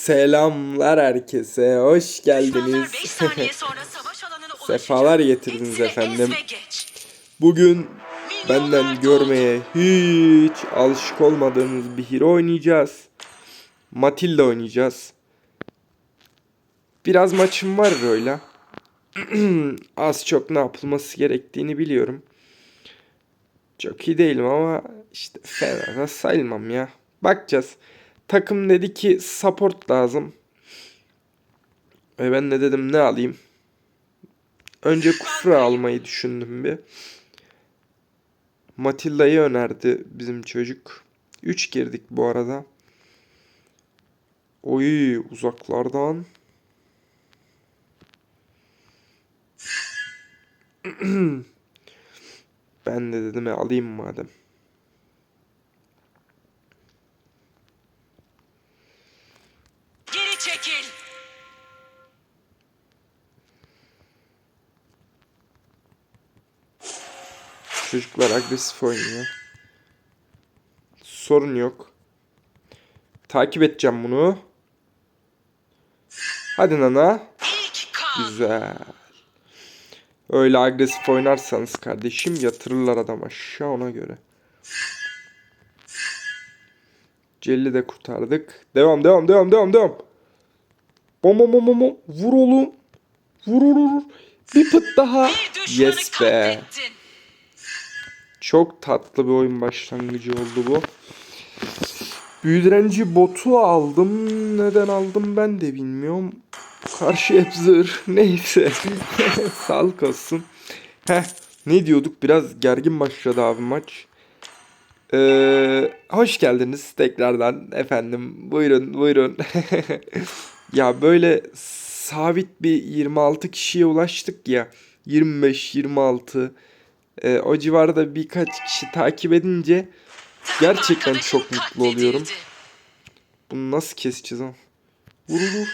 Selamlar herkese, hoş geldiniz. 5 saniye sonra savaş alanına ulaşacak. Sefalar getirdiniz efendim. Bugün benden görmeye hiç alışık olmadığımız bir hero oynayacağız. Matilda oynayacağız. Biraz maçım var öyle. Az çok ne yapılması gerektiğini biliyorum. Çok iyi değilim ama işte fena da sayılmam ya. Bakacağız. Takım dedi ki support lazım. E ben de dedim ne alayım? Önce Kufra almayı düşündüm bir. Matilda'yı önerdi bizim çocuk. 3 girdik bu arada. Oy uzaklardan. ben de dedim e, alayım madem. Geri çekil. Çocuklar agresif oynuyor. Sorun yok. Takip edeceğim bunu. Hadi Nana. Güzel. Öyle agresif oynarsanız kardeşim yatırırlar adam aşağı ona göre. Celli de kurtardık. Devam devam devam devam devam. Bom bom bom bom bom. Vur oğlum. Vur vur vur. Bir pıt daha. Yes be. Çok tatlı bir oyun başlangıcı oldu bu. Büyü direnci botu aldım. Neden aldım ben de bilmiyorum. Karşı hep. Neyse. Sağlık olsun. Heh. Ne diyorduk? Biraz gergin başladı abi maç. Ee, hoş geldiniz tekrardan efendim. Buyurun buyurun. ya böyle sabit bir 26 kişiye ulaştık ya. 25-26. Ee, o civarda birkaç kişi takip edince Gerçekten çok mutlu oluyorum. bunu nasıl keseceğiz ama? Vur vur.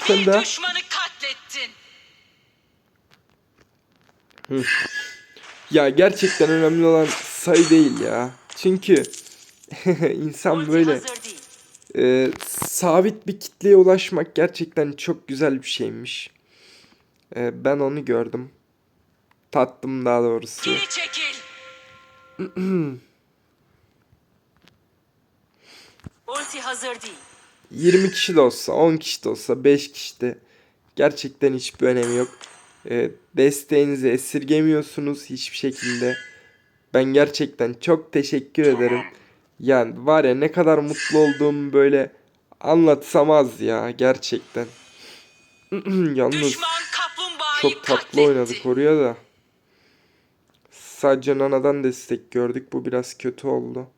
Bir tane daha. düşmanı katlettin. Ya gerçekten önemli olan sayı değil ya. Çünkü insan böyle. E, sabit bir kitleye ulaşmak gerçekten çok güzel bir şeymiş. E, ben onu gördüm. Tattım daha doğrusu. Geri çekil. Ulti hazır değil. 20 kişi de olsa, 10 kişi de olsa, 5 kişi de gerçekten hiçbir önemi yok. E, desteğinizi esirgemiyorsunuz hiçbir şekilde. Ben gerçekten çok teşekkür ederim. Yani var ya ne kadar mutlu olduğumu böyle anlatsam az ya gerçekten. Yalnız çok tatlı katletti. oynadık oraya da. Sadece Nana'dan destek gördük. Bu biraz kötü oldu.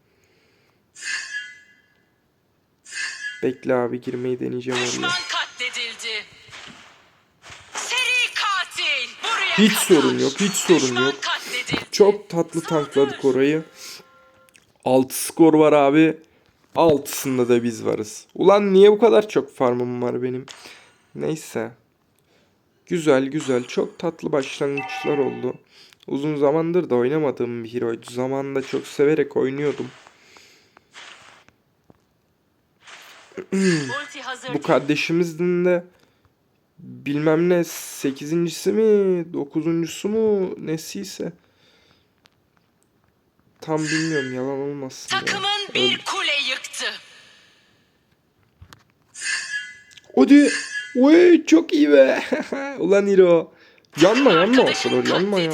Bekle abi girmeyi deneyeceğim oraya. Hiç sorun yok, hiç sorun yok. Çok tatlı tankladık orayı. 6 skor var abi. 6'sında da biz varız. Ulan niye bu kadar çok farmım var benim? Neyse. Güzel güzel. Çok tatlı başlangıçlar oldu. Uzun zamandır da oynamadığım bir heroydu. Zamanında çok severek oynuyordum. Bu kardeşimizin de bilmem ne sekizincisi mi dokuzuncusu mu nesiyse tam bilmiyorum yalan olmasın ya. Takımın Öyle- bir kule yıktı. Hadi. Oy çok iyi be. Ulan Hiro. Yanma yanma o Arkadaşın kadar yanma ya.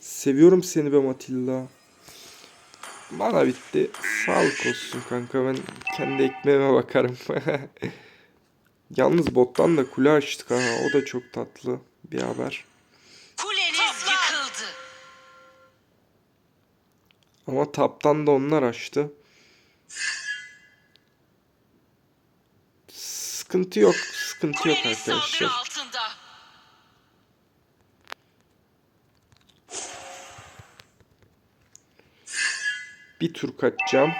Seviyorum seni be Matilda. Bana bitti. Sağlık olsun kanka ben kendi ekmeğime bakarım. Yalnız bottan da kule açtık ha. O da çok tatlı bir haber. Ama taptan da onlar açtı. Sıkıntı yok. Sıkıntı yok arkadaşlar. Bir tur kaçacağım.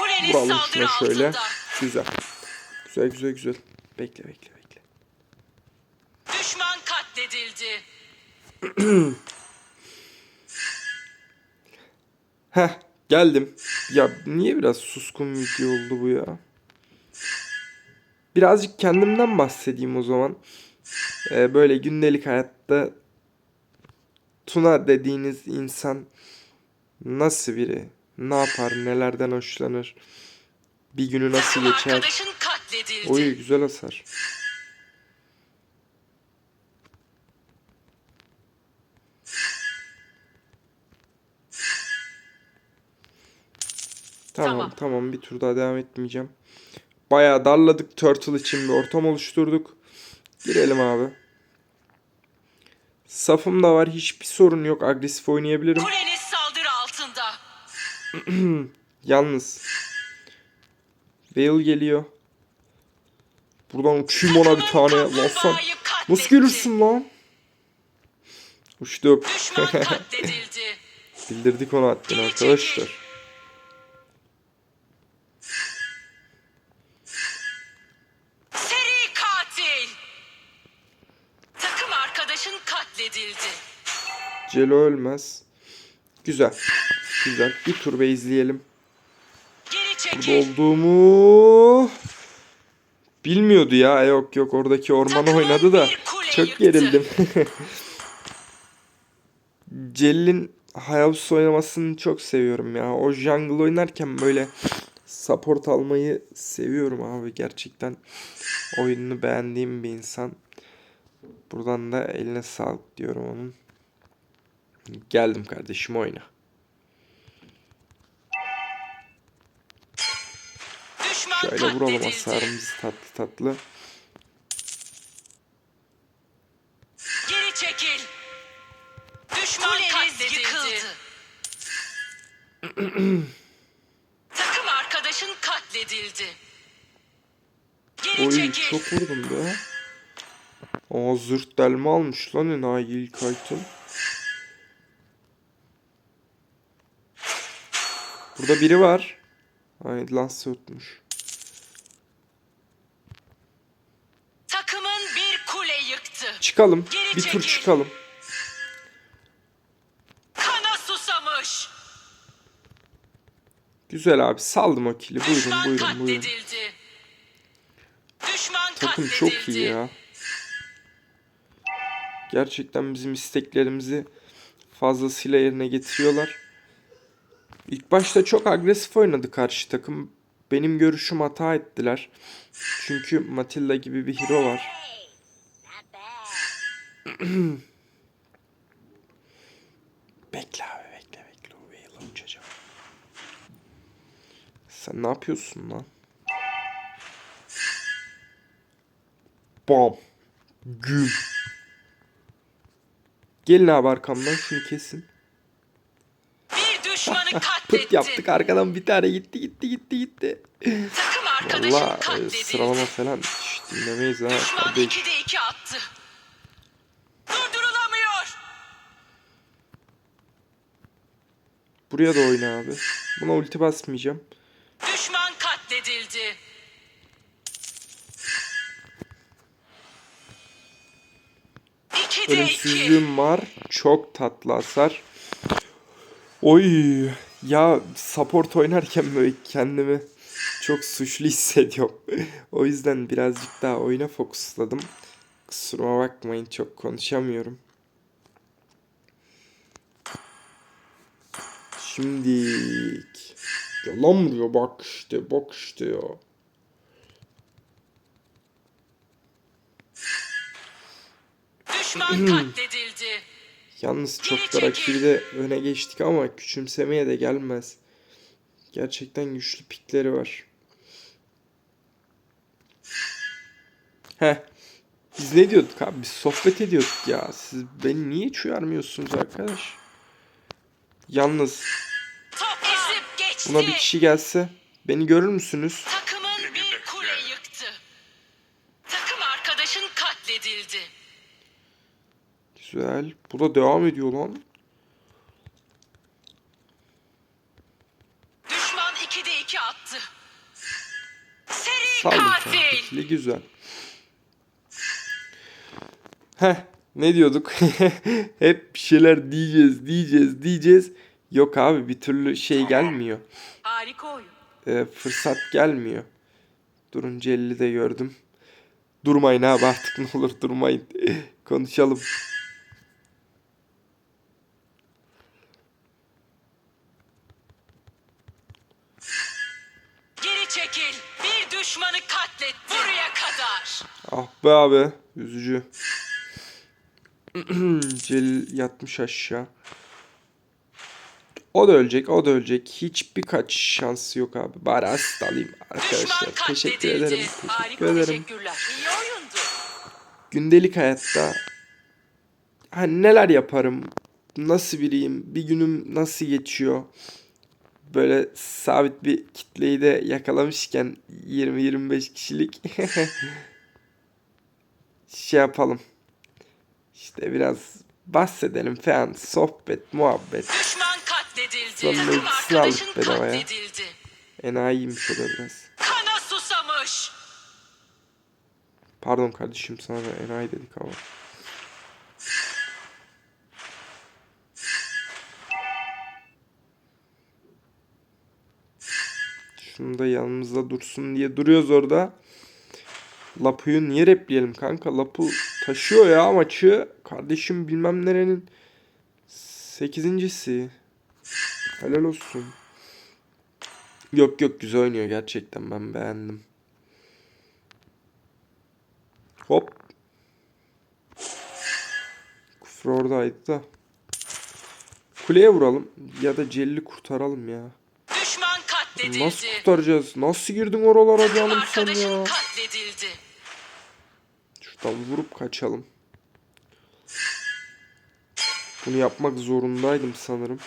Vuralım şuna şöyle. Güzel. Güzel güzel güzel. Bekle bekle bekle. Düşman katledildi. Heh Geldim. Ya niye biraz suskun video oldu bu ya? Birazcık kendimden bahsedeyim o zaman. Ee, böyle gündelik hayatta Tuna dediğiniz insan nasıl biri? Ne yapar? Nelerden hoşlanır? Bir günü nasıl geçer? Oy güzel hasar. Tamam Tamam. tamam bir tur daha devam etmeyeceğim. Bayağı darladık Turtle için bir ortam oluşturduk. Girelim abi. Safım da var hiçbir sorun yok agresif oynayabilirim. Kuleniz saldırı altında. Yalnız. Veil geliyor. Buradan uçayım ona bir tane. Lan sen nasıl gelirsin lan? Düşman katledildi. Bildirdik onu hatta arkadaşlar. Celo ölmez. Güzel. Güzel. Bir tur be izleyelim. Burada olduğumu bilmiyordu ya. Yok yok oradaki ormanı oynadı da çok gerildim. Celil'in Hayabusa oynamasını çok seviyorum ya. O jungle oynarken böyle support almayı seviyorum abi. Gerçekten oyununu beğendiğim bir insan. Buradan da eline sağlık diyorum onun. Geldim kardeşim oyna. Düşman Şöyle vuralım hasarımızı tatlı tatlı. Geri çekil. Düşman katledildi. Takım arkadaşın katledildi. Geri Oy çekil. çok vurdum be. Aa zırt delme almış lan enayi ilk item. Burada biri var. Ay lance yutmuş. Takımın bir kule yıktı. Çıkalım. Geri bir tur çıkalım. Kana susamış. Güzel abi saldım o kili. Buyurun Düşman buyurun buyurun. katledildi. Düşman Takım katledildi. çok iyi ya. Gerçekten bizim isteklerimizi fazlasıyla yerine getiriyorlar. İlk başta çok agresif oynadı karşı takım. Benim görüşüm hata ettiler. Çünkü Matilda gibi bir hero var. bekle abi bekle bekle. O Veil'a uçacağım. Sen ne yapıyorsun lan? Bam. Güm. Gelin abi arkamdan şunu kesin. Düşmanı Pıt katlettin. yaptık arkadan bir tane gitti gitti gitti gitti. Takım arkadaşın Valla e, katledildi. sıralama falan hiç dinlemeyiz ha Düşman kardeş. 2'de 2 attı. Durdurulamıyor. Buraya da oyna abi. Buna ulti basmayacağım. Düşman katledildi. Ölümsüzlüğüm var. Çok tatlı hasar. Oy. Ya support oynarken böyle kendimi çok suçlu hissediyorum. o yüzden birazcık daha oyuna fokusladım. Kusuruma bakmayın çok konuşamıyorum. Şimdilik. Ya lan buraya bak işte bak işte ya. Düşman katledildi. Yalnız çok da rakibi öne geçtik ama küçümsemeye de gelmez. Gerçekten güçlü pikleri var. Heh. Biz ne diyorduk abi? Biz sohbet ediyorduk ya. Siz beni niye hiç uyarmıyorsunuz arkadaş? Yalnız buna bir kişi gelse beni görür müsünüz? Güzel. Bu da devam ediyor lan. Düşman 2'de 2 attı. Seri Saldım katil. İkili güzel. Heh. Ne diyorduk? Hep bir şeyler diyeceğiz, diyeceğiz, diyeceğiz. Yok abi bir türlü şey gelmiyor. Harika oyun. Ee, fırsat gelmiyor. Durun de gördüm. Durmayın abi artık ne olur durmayın. Konuşalım. Be abi. Üzücü. Celil yatmış aşağı. O da ölecek, o da ölecek. Hiçbir kaç şansı yok abi. Bari asist alayım arkadaşlar. Teşekkür ederim. Teşekkür ederim. Gündelik hayatta hani neler yaparım? Nasıl biriyim? Bir günüm nasıl geçiyor? Böyle sabit bir kitleyi de yakalamışken 20-25 kişilik şey yapalım. İşte biraz bahsedelim falan. Sohbet, muhabbet. Düşman katledildi. Takım arkadaşın katledildi. Enayiymiş o da biraz. Kana susamış. Pardon kardeşim sana da enayi dedik ama. Şunu da yanımızda dursun diye duruyoruz orada. Lapu'yu niye repleyelim kanka? Lapu taşıyor ya maçı. Kardeşim bilmem nerenin sekizincisi. Helal olsun. Yok yok güzel oynuyor gerçekten ben beğendim. Hop. Kufra oradaydı da. Kuleye vuralım ya da Celil'i kurtaralım ya. Düşman katledildi. Nasıl kurtaracağız? Nasıl girdin oralara canım sen ya? katledildi. Şuradan vurup kaçalım. Bunu yapmak zorundaydım sanırım.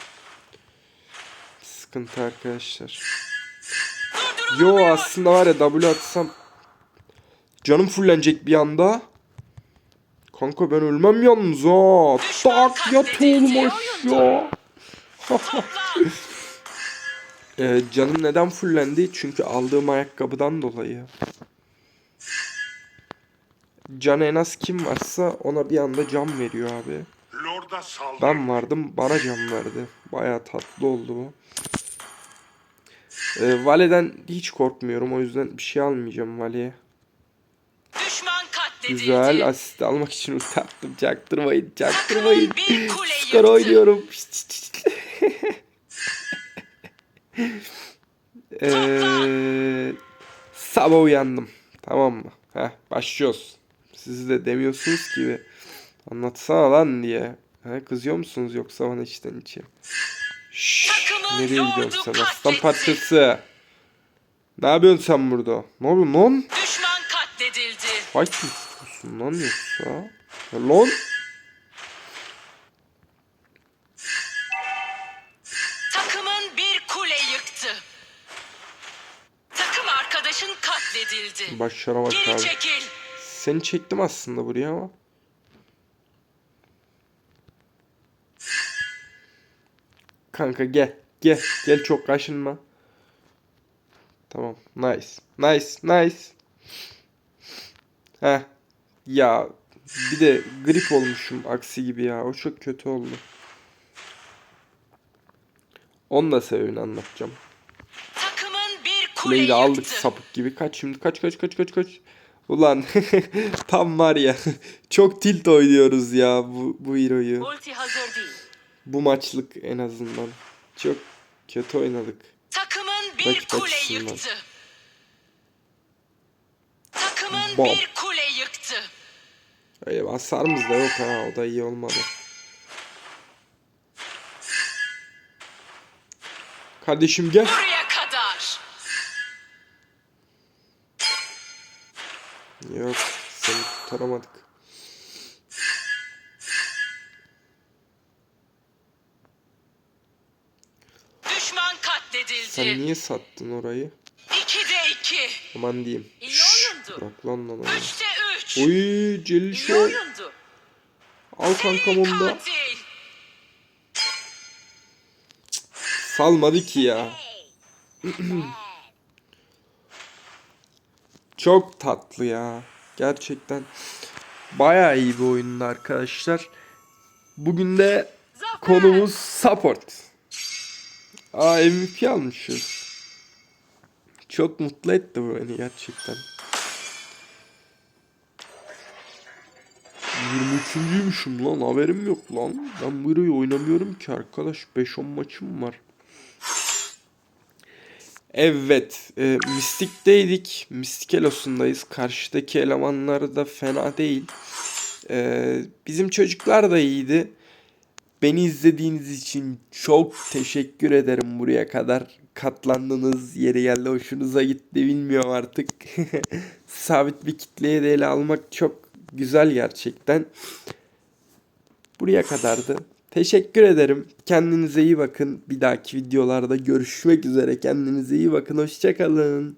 Sıkıntı arkadaşlar. Yo aslında var ya W atsam canım fullenecek bir anda. Kanka ben ölmem yalnız ha. Tak yat aşağı. Toplan. Ee, canım neden fullendi? Çünkü aldığım ayakkabıdan dolayı. Can en az kim varsa ona bir anda can veriyor abi. Ben vardım bana can verdi. Baya tatlı oldu bu. Ee, Vale'den hiç korkmuyorum o yüzden bir şey almayacağım Vale'ye. Güzel asist almak için ulti attım. Çaktırmayın çaktırmayın. Skor oynuyorum. Eee sabah uyandım. Tamam mı? Heh, başlıyoruz. Siz de demiyorsunuz ki anlatsana lan diye. He, kızıyor musunuz yoksa bana içten içe? Şşş, nereye gidiyorsun sen aslan parçası? Ne yapıyorsun sen burada? Ne yapıyorsun lan? Düşman katledildi. Fight istiyorsun lan yoksa? Ya lan? Takımın bir kule yıktı. Takım arkadaşın katledildi. Başlara bak Geri abi. çekil. Seni çektim aslında buraya ama. Kanka gel. Gel. Gel çok kaşınma. Tamam. Nice. Nice. Nice. Heh. Ya bir de grip olmuşum aksi gibi ya. O çok kötü oldu. Onun da sebebini anlatacağım. Takımın bir Kuleyi aldık sapık gibi. Kaç şimdi kaç kaç kaç kaç kaç. Ulan tam var ya çok tilt oynuyoruz ya bu, bu hero'yu. Ulti hazır değil. Bu maçlık en azından. Çok kötü oynadık. Takımın bir Rakip kule açısından. yıktı. Takımın Bom. bir kule yıktı. Öyle hasarımız da yok ha o da iyi olmadı. Kardeşim gel. Buraya Yok seni kurtaramadık. Düşman katledildi. Sen niye sattın orayı? İkide iki. Aman diyeyim. İyi oyundu. Bırak lan lan. Üçte üç. Oy Celil İyi şu. oyundu. Al kankam onu da. Katil. Salmadı ki ya. Çok tatlı ya. Gerçekten bayağı iyi bir oyundu arkadaşlar. Bugün de konumuz support. Aa MVP almışız. Çok mutlu etti bu beni gerçekten. 23.'üymüşüm lan haberim yok lan. Ben bu hero'yu oynamıyorum ki arkadaş 5-10 maçım var. Evet, e, Mystic'teydik. Mystic Elos'undayız. Karşıdaki elemanlar da fena değil. E, bizim çocuklar da iyiydi. Beni izlediğiniz için çok teşekkür ederim buraya kadar. Katlandınız, yeri geldi hoşunuza gitti bilmiyorum artık. Sabit bir kitleye de ele almak çok güzel gerçekten. Buraya kadardı. Teşekkür ederim. Kendinize iyi bakın. Bir dahaki videolarda görüşmek üzere. Kendinize iyi bakın. Hoşçakalın.